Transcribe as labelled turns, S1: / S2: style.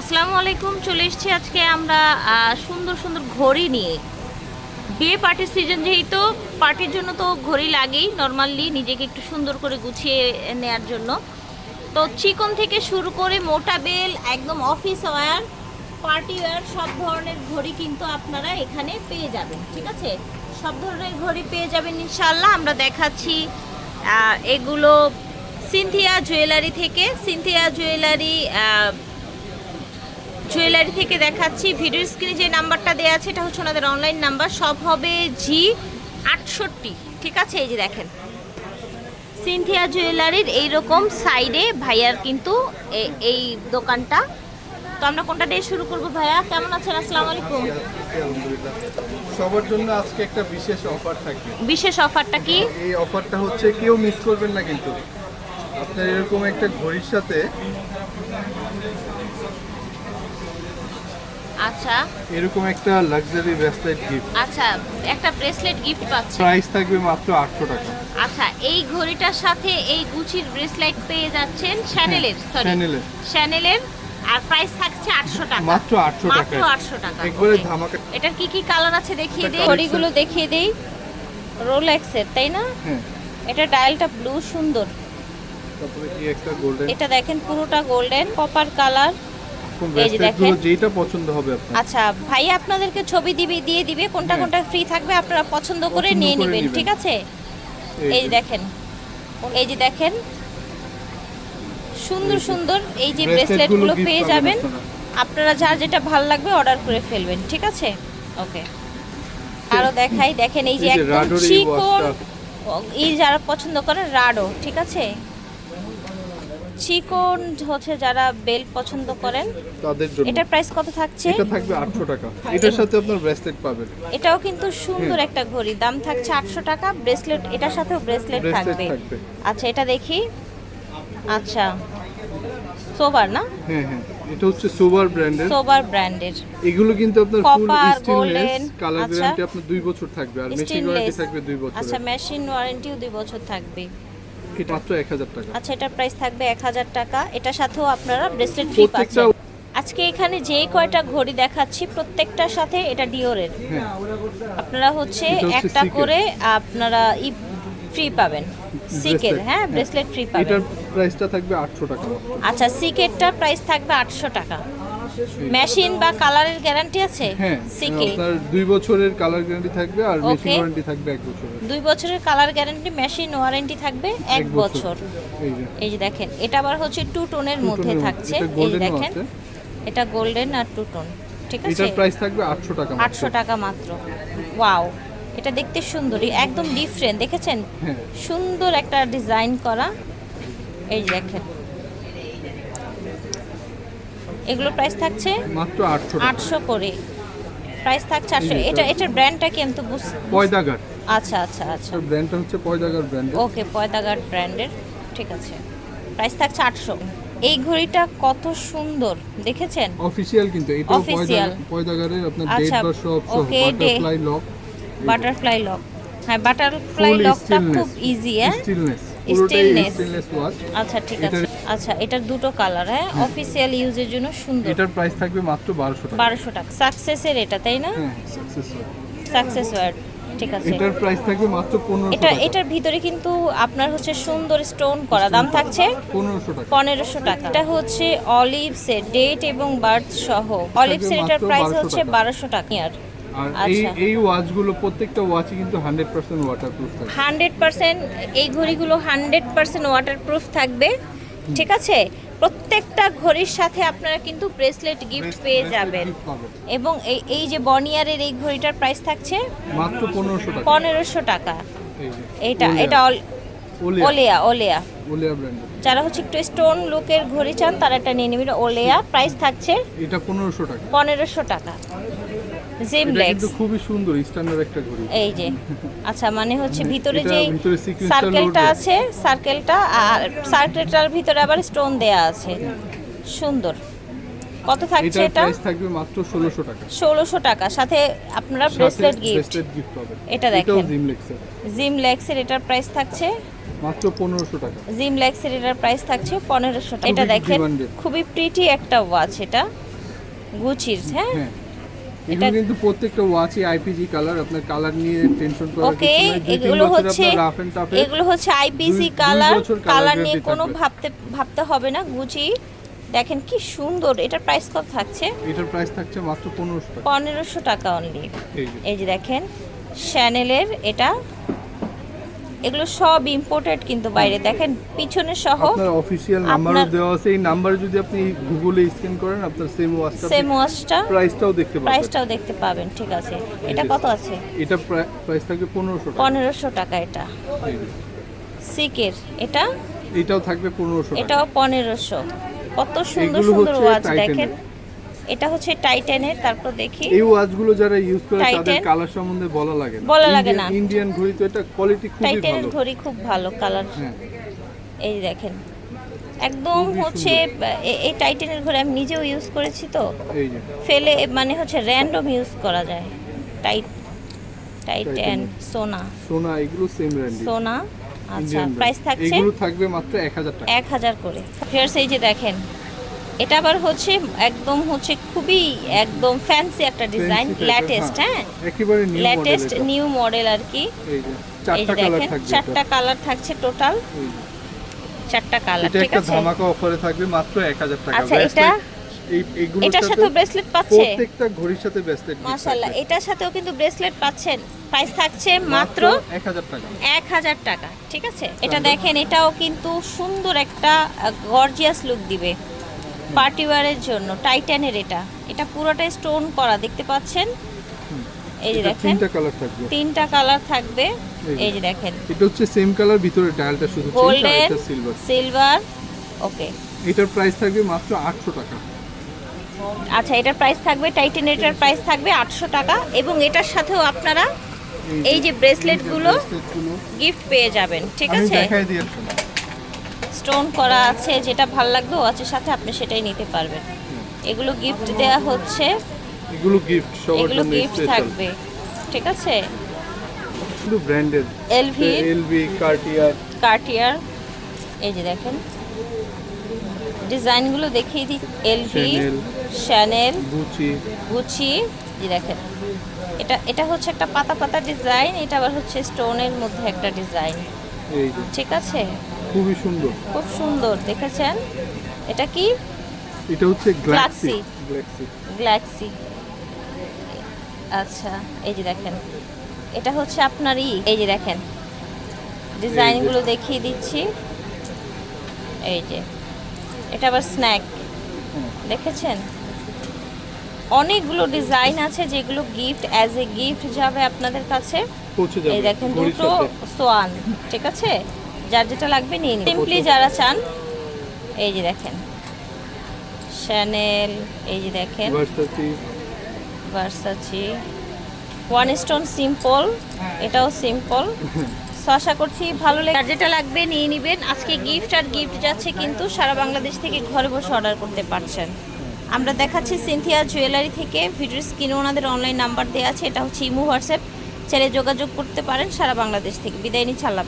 S1: আসসালামু আলাইকুম, চলে এসেছি আজকে আমরা সুন্দর সুন্দর ঘড়ি নিয়ে। বিয়ে পার্টির সিজন যেহেতু, পার্টির জন্য তো ঘড়ি লাগেই নর্মালি নিজেকে একটু সুন্দর করে গুছিয়ে নেয়ার জন্য। তো চিকন থেকে শুরু করে মোটা বেল, একদম অফিস ওয়্যার পার্টি ওয়্যার সব ধরনের ঘড়ি কিন্তু আপনারা এখানে পেয়ে যাবেন, ঠিক আছে? সব ধরনের ঘড়ি পেয়ে যাবেন ইনশাল্লাহ আমরা দেখাচ্ছি এগুলো সিনথিয়া জুয়েলারি থেকে। সিনথিয়া জুয়েলারি জুয়েলারি থেকে দেখাচ্ছি। ভিডিও স্ক্রিনে যে নাম্বারটা দেওয়া আছে এটা হচ্ছে ওনাদের অনলাইন নাম্বার। সব হবে জি আটষট্টি। ঠিক আছে? এই যে দেখেন। সিনথিয়া জুয়েলারির এইরকম সাইডে ভাইয়ার কিন্তু এই দোকানটা। তো আমরা কোনটা দিয়ে শুরু করব ভাইয়া? কেমন আছেন? আসসালামু আলাইকুম।
S2: সবার জন্য আজকে একটা বিশেষ অফার থাকবে।
S1: বিশেষ অফারটা কি?
S2: এই অফারটা হচ্ছে কেউ মিস করবেন না কিন্তু। আপনার এরকম একটা ঘড়ির সাথে
S1: আচ্ছা।
S2: এরকম একটা লাক্সারি ব্রেসলেট গিফট
S1: আচ্ছা একটা ব্রেসলেট গিফট পাচ্ছি।
S2: প্রাইস থাকবে মাত্র আটশো টাকা।
S1: আচ্ছা এই ঘড়িটার সাথে এই গুচির ব্রেসলেট পেয়ে যাচ্ছেন শ্যানেলের সরি
S2: চ্যানেলে
S1: শ্যানেলের আর প্রাইস থাকছে আটশো টাকা।
S2: মাত্র আটশো
S1: মাত্র
S2: টাকা
S1: আটশো টাকা।
S2: একবারে ধামাকা।
S1: এটার কি কি কালার আছে দেখিয়ে দেই? ঘড়িগুলো দেখিয়ে দেই। রোলেক্সের তাই না?
S2: হ্যাঁ।
S1: এটা ডায়ালটা ব্লু সুন্দর।
S2: তারপরে কি একটা গোল্ডেন
S1: এটা দেখেন পুরোটা গোল্ডেন কপার কালার এই যে দেখেন।
S2: যেটা পছন্দ হবে আপনার।
S1: আচ্ছা ভাই আপনাদেরকে ছবি দিবে দিয়ে দিবে কোনটা
S2: হ্যাঁ।
S1: কোনটা ফ্রি থাকবে আপনারা পছন্দ করে নিয়ে নেবেন ঠিক আছে?
S2: এই
S1: যে। দেখেন এই যে দেখেন সুন্দর সুন্দর এই যে
S2: ব্রেসলেটগুলো
S1: পেয়ে যাবেন।
S2: আপনারা।
S1: যার যেটা ভালো লাগবে অর্ডার করে ফেলবেন ঠিক আছে? ওকে আরও দেখাই দেখেন এই যে একদম চিকন এই যারা পছন্দ করেন রাডো ঠিক আছে? চিকন হচ্ছে যারা বেল পছন্দ করেন
S2: তাদের জন্য।
S1: এটার প্রাইস কত থাকছে?
S2: এটা থাকবে আটশো টাকা। এটার সাথে আপনার ব্রেসলেট পাবেন।
S1: এটাও কিন্তু সুন্দর একটা ঘড়ি। দাম থাকছে আটশো টাকা ব্রেসলেট এটার সাথেও ব্রেসলেট থাকবে। আচ্ছা এটা দেখি। আচ্ছা সোবার না?
S2: হ্যাঁ হ্যাঁ। এটা হচ্ছে সুবার ব্র্যান্ডের
S1: সোবার ব্র্যান্ডের
S2: এগুলো কিন্তু আপনার ফুল স্টেনলেস কালার। গ্যারান্টি আপনার দুই বছর থাকবে। আর মেশিন ওয়ারেন্টি থাকবে দুই বছর
S1: আচ্ছা মেশিন ওয়ারেন্টিও দুই বছর থাকবে।
S2: এটা মাত্র এক হাজার টাকা।
S1: আচ্ছা এটার প্রাইস থাকবে এক হাজার টাকা। এটার সাথেও আপনারা ব্রেসলেট ফ্রি পাচ্ছেন। আজকে এখানে যে কয়টা ঘড়ি দেখাচ্ছি প্রত্যেকটার সাথে এটা ডিওরের
S2: হ্যাঁ।
S1: আপনারা হচ্ছে একটা করে আপনারা ই ফ্রি পাবেন। সিকের হ্যাঁ
S2: হ্যাঁ।
S1: ব্রেসলেট ফ্রি
S2: এটার
S1: পাবেন
S2: প্রাইসটা থাকবে আটশো টাকা।
S1: আচ্ছা সিকেটটার প্রাইস থাকবে আটশো টাকা। মেশিন বা কালারের গ্যারান্টি আছে?
S2: হ্যাঁ
S1: সিকে
S2: আপনার দুই বছরের কালার গ্যারান্টি থাকবে আর মেশিন ওয়ারেন্টি থাকবে এক বছরের।
S1: দুই বছরের কালার গ্যারান্টি মেশিন ওয়ারেন্টি থাকবে এক বছর।
S2: এই যে।
S1: দেখেন এটা আবার হচ্ছে টু টোনের মধ্যে থাকছে। এই দেখেন এটা গোল্ডেন আর টু টোন ঠিক আছে?
S2: এটার প্রাইস থাকবে আটশো টাকা মাত্র।
S1: আটশো টাকা মাত্র। ওয়াও এটা দেখতে সুন্দরই একদম ডিফারেন্ট দেখেছেন?
S2: হ্যাঁ।
S1: সুন্দর একটা ডিজাইন করা। এই দেখেন এগুলো প্রাইস থাকছে
S2: মাত্র আটশো
S1: করে। প্রাইস থাকছে আটশো এটা
S2: এটা।
S1: এটার ব্র্যান্ডটা কি আমি তো
S2: পয়দাগার।
S1: আচ্ছা আচ্ছা আচ্ছা।
S2: ব্র্যান্ডটা হচ্ছে পয়দাগার ব্র্যান্ডের
S1: ওকে পয়দাঘাট ব্র্যান্ডের ঠিক আছে। প্রাইস থাকছে আটশো। এই ঘড়িটা কত সুন্দর দেখেছেন?
S2: অফিসিয়াল কিন্তু
S1: Official।
S2: পয়দাগার- পয়দাগারের আপনার ডেট
S1: আচ্ছা,
S2: বা সব সহ
S1: okay,
S2: butterfly lock
S1: butterfly lock হ্যাঁ বাটারফ্লাই লকটা খুব ইজি হ্যাঁ?
S2: স্টিলনেস ওয়াচ
S1: আচ্ছা ঠিক আছে। আচ্ছা এটার দুটো কালার হ্যাঁ? অফিসিয়াল ইউজের জন্য সুন্দর।
S2: এটার প্রাইস থাকবে মাত্র বারোশো টাকা।
S1: বারোশো টাকা। সাকসেসের এটা তাই না?
S2: হ্যাঁ সাকসেস
S1: সাকসেস ওয়ার্ড ঠিক আছে।
S2: এটার প্রাইস থাকবে মাত্র পনেরোশো
S1: এটা এটার ভিতরে কিন্তু আপনার হচ্ছে সুন্দর স্টোন করা দাম থাকছে
S2: পনেরোশো টাকা।
S1: পনেরোশো টাকা। এটা হচ্ছে অলিভ অলিভসের ডেট এবং বার্থ সহ। অলিভসের এটার
S2: মাত্র
S1: প্রাইস হচ্ছে
S2: টাকা।
S1: বারোশো টাকা। আর
S2: আর এই
S1: আচ্ছা।
S2: এই ওয়াচগুলো প্রত্যেকটা ওয়াচই কিন্তু হান্ড্রেড পার্সেন্ট ওয়াটারপ্রুফ থাকে
S1: হান্ড্রেড পার্সেন্ট এই ঘড়িগুলো হান্ড্রেড পার্সেন্ট ওয়াটারপ্রুফ থাকবে। ঠিক আছে? প্রত্যেকটা ঘড়ির সাথে আপনারা কিন্তু ব্রেসলেট গিফট পেয়ে যাবেন। এবং এই এই যে বনিয়ারের এই ঘড়িটার প্রাইস থাকছে?
S2: মাত্র পনেরোশো টাকা।
S1: পনেরোশো টাকা। এটা অল-
S2: ওলিয়া।
S1: ওলেয়া যারা হচ্ছে একটু স্টোন লুকের ঘড়ি চান তারা এটা নিয়ে নেবেন। ওলেয়া প্রাইস থাকছে
S2: এটা পনেরোশো টাকা।
S1: পনেরোশো টাকা।
S2: এটা
S1: জিমলেক্স
S2: কিন্তু খুবই সুন্দর স্ট্যান্ডার্ড একটা ঘড়ি।
S1: এই যে আচ্ছা মানে হচ্ছে ভিতরে যে
S2: ভিতরে
S1: সার্কেলটা আছে সার্কেলটা আর সার্কেলটার ভিতরে আবার স্টোন দেয়া আছে। সুন্দর। কত থাকছে এটা?
S2: প্রাইস থাকবে মাত্র ষোলোশো টাকা।
S1: টাকা। সাথে আপনারা ব্রেসলেট গিফট
S2: গিফট পাবেন
S1: এটা দেখেন।
S2: জিমলেক্সের
S1: এটার প্রাইস থাকছে?
S2: মাত্র পনেরোশো টাকা।
S1: জিম লেক্সের এটার প্রাইস থাকছে টাকা এটা দেখেন খুবই প্রিটি একটা ওয়াচ এটা। গুচির হ্যাঁ?
S2: হ্যাঁ। এগুলো কিন্তু প্রত্যেকটা ওয়াচই আইপিজি কালার আপনার কালার নিয়ে টেনশন করার
S1: ওকে এগুলো হচ্ছে এগুলো হচ্ছে
S2: দুই
S1: কালার কালার নিয়ে কোনো ভাবতে ভাবতে হবে না গুচি দেখেন কি সুন্দর এটার প্রাইস কত থাকছে?
S2: এটার প্রাইস থাকছে মাত্র পনেরোশো টাকা।
S1: পনেরোশো টাকা অনলি
S2: এই যে।
S1: এই যে দেখেন শ্যানেলের এটা এগুলো সব ইম্পোর্টেড কিন্তু বাইরে। দেখেন পিছনে সহ
S2: আপনার অফিসিয়াল নাম্বারও
S1: আপনার-
S2: দেওয়া আছে। এই নাম্বারে যদি আপনি গুগলে স্ক্যান করেন আপনার সেম ওয়াচটা
S1: সেম ওয়াচটা
S2: প্রাইসটাও দেখতে পাবেন।
S1: প্রাইসটাও দেখতে পাবেন ঠিক আছে। এটা কত আছে?
S2: এটা প্রাইস থাকবে পনেরোশো টাকা।
S1: পনেরোশো টাকা এটা। সিকের এটা?
S2: এটাও থাকবে পনেরোশো টাকা।
S1: এটাও পনেরোশো। কত সুন্দর সুন্দর ওয়াচ দেখেন। এটা হচ্ছে টাইটানের তারপর দেখি।
S2: এই ওয়াচগুলো যারা ইউজ করে তাদের কালার সম্বন্ধে বলা লাগে না।
S1: বলা লাগে না।
S2: ইন্ডিয়ান ঘড়ি তো এটা কোয়ালিটি খুবই
S1: টাইটানের
S2: ভালো।
S1: ঘড়ি খুব ভালো কালার
S2: হ্যাঁ।
S1: এই দেখেন। একদম হচ্ছে এই টাইটানের ঘড়ি আমি নিজেও ইউজ করেছি তো।
S2: এই যে।
S1: ফেলে মানে হচ্ছে র্যান্ডম ইউজ করা যায়। Tight Titan. সোনা
S2: সোনা এগুলো সেম ব্র্যান্ড
S1: সোনা আচ্ছা প্রাইস থাকছে
S2: এগুলো থাকবে মাত্র এক হাজার টাকা।
S1: এক হাজার করে। ফিয়ার্স এই যে দেখেন এটা আবার হচ্ছে একদম হচ্ছে খুবই একদম ফ্যান্সি একটা ডিজাইন
S2: এর,
S1: ল্যাটেস্ট হ্যাঁ।
S2: একেবারে new model
S1: latest new model আর কি।
S2: এই যে চারটা কালার
S1: দেখেন চারটা কালার থাকছে টোটাল। চারটা কালার
S2: এটা
S1: ঠিক
S2: একটা
S1: আছে?
S2: ধামাকা অফারে থাকবে মাত্র এক হাজার টাকা।
S1: আচ্ছা, এটা- এটার
S2: সাথে
S1: ব্রেসলেট পাচ্ছে?
S2: প্রত্যেকটা ঘড়ির সাথে ব্রেসলেট
S1: মাশাআল্লাহ এটার সাথেও কিন্তু ব্রেসলেট পাচ্ছেন। প্রাইস থাকছে মাত্র
S2: এক হাজার টাকা।
S1: এক হাজার টাকা ঠিক আছে? এটা দেখেন এটাও কিন্তু সুন্দর একটা গর্জিয়াস লুক দিবে। পার্টি ওয়ারের জন্য টাইটানের এটা। এটা পুরোটাই স্টোন করা দেখতে পাচ্ছেন? এই যে দেখেন।
S2: তিনটা কালার থাকবে।
S1: তিনটা কালার থাকবে।
S2: এই যে।
S1: দেখেন।
S2: এটা হচ্ছে সেম কালার ভিতরে ডায়ালটা শুধু
S1: গোল্ডেন
S2: এটা সিলভার।
S1: সিলভার ওকে।
S2: এটার প্রাইস থাকবে মাত্র আটশো টাকা।
S1: আচ্ছা এটার প্রাইস থাকবে টাইটানেটার প্রাইস থাকবে আটশো টাকা এবং এটার সাথেও আপনারা এই যে bracelet গুলো গিফট পেয়ে যাবেন ঠিক
S2: আমি
S1: আছে?
S2: দেখাই আসলাম।
S1: স্টোন করা আছে যেটা ভালো লাগবে ওয়াচের সাথে আপনি সেটাই নিতে পারবেন। এগুলো গিফট দেয়া হচ্ছে।
S2: এগুলো গিফট সবার জন্য
S1: গিফট থাকবে। ঠিক আছে?
S2: শুধু branded
S1: LV
S2: LV Cartier
S1: Cartier এই যে দেখেন। ডিজাইনগুলো দেখিয়ে দিই। এলভি। শ্যানেল
S2: গুচি
S1: গুচি যে দেখেন। এটা এটা হচ্ছে একটা পাতা পাতা ডিজাইন এটা আবার হচ্ছে স্টোনের মধ্যে একটা ডিজাইন।
S2: এই যে।
S1: ঠিক আছে?
S2: খুবই সুন্দর।
S1: খুব সুন্দর দেখেছেন? এটা কি?
S2: এটা হচ্ছে
S1: Glaxy।
S2: গ্লাক্সি।
S1: আচ্ছা এই যে দেখেন। এটা হচ্ছে আপনার ই এই যে দেখেন। ডিজাইনগুলো দেখিয়ে দিচ্ছি। এই যে। এটা আবার স্ন্যাক। দেখেছেন? অনেকগুলো ডিজাইন আছে যেগুলো গিফট অ্যাজ এ গিফট যাবে আপনাদের কাছে। এই দেখেন দুটো সোয়ান ঠিক আছে? যার যেটা লাগবে নিয়ে নিন। সিম্পলি যারা চান এই যে দেখেন। শ্যানেল এই যে দেখেন।
S2: ভার্সাচি
S1: ওয়ান স্টোন সিম্পল এটাও সিম্পল সো আশা করছি ভালো লাগে আর যেটা লাগবে নিয়ে নেবেন। আজকে গিফট আর গিফট যাচ্ছে কিন্তু সারা বাংলাদেশ থেকে ঘরে বসে অর্ডার করতে পারছেন। আমরা দেখাচ্ছি সিনথিয়া জুয়েলারি থেকে। ভিডিও স্ক্রিনে ওনাদের অনলাইন নাম্বার দেওয়া আছে। এটা হচ্ছে ইমো হোয়াটসঅ্যাপ। ছেড়ে যোগাযোগ করতে পারেন সারা বাংলাদেশ থেকে। বিদায় নিচ্ছি আল্লাহ।